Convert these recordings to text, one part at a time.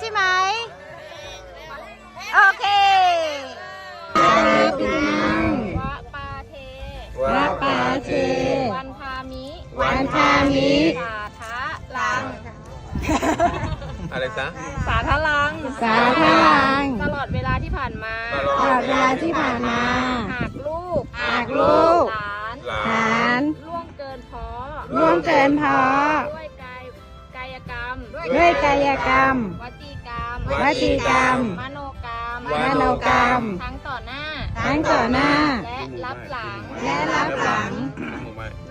ใช่ไหมโอเควะปาเท วะปาเท วันพามิ วันพามิสาทะลัง อะไรซะ สาทะลัง สาธลัง ตลอดเวลาที่ผ่านมาตลอตลอดเวลาที่ผ่านมาหากลูกหากลูกหลานหลาฐานล่วงเกินพอร่วมเกินพอ ด้วยกายกรรม วจีกรรม วจีกรรม มโนกรรม มโนกรรม ทั้งต่อหน้า ทั้งต่อหน้า และรับหลัง และรับหลัง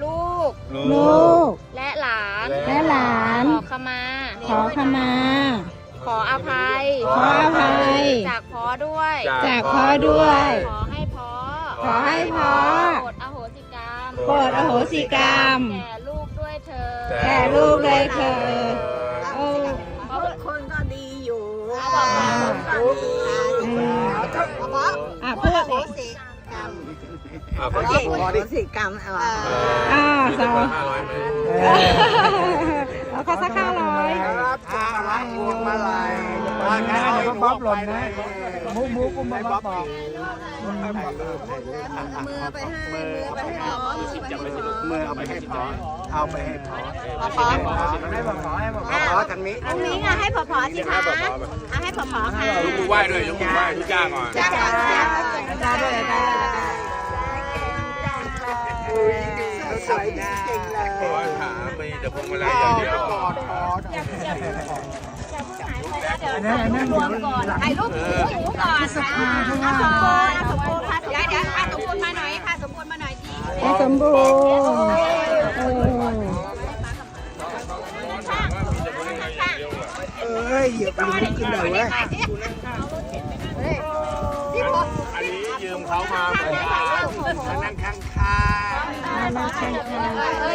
ลูก ลูก และหลาน และหลาน ขอขมา ขอขมา ขออภัย ขออภัย จากพอด้วย จากพ่อด้วย ขอให้พอขอให้พอโปรดอโหสิกรรม โปรดอโหสิกรรม แก่ลูกด้วยเธอ แก่ลูกเลยเถิด โอ้คนก็ดีอยู่อืมอะพูดอีกอ่าโอพอเคดีขอสิกรรมเอาอ่าสสัองคนห้าร้อยไหมแล้วก็สักห้าร้อยรับจาร้านพวงมาลัยว่างั้นเดี๋ยวบ๊อบหล่นนะมุกมุกมุกบ๊อบบอกมือไปให้มือไปให้ หมอมือเอาไปให้พอเอาไปให้พอพอให้พอขอให้พอขอทางนี้อันนี้ไงให้พอพอสิคะเอาให้พอพอค่ะยกมือไหว้ด้วยยกมือไหว้ทุกอย่างก่อนจ้าจ้าจ้าจ้าด้วยจ้าด้วยจ้าสวยจริงๆเลยขอถามมีแต่พวงมาลัยอย่างเดียวกอดคอรวมก่อนถ่ายรูปหมูหมูก่อนค่ะอาสมบูรณ์อาสมบูรณ์ มบูรณ์เออเอ้ยเหยียบไปลุกขึ้นเลยเว้ยอันนี้ยืมเขามาเหมือนกันมานั่งข้างข้ามามาแข่งกันเอ้ย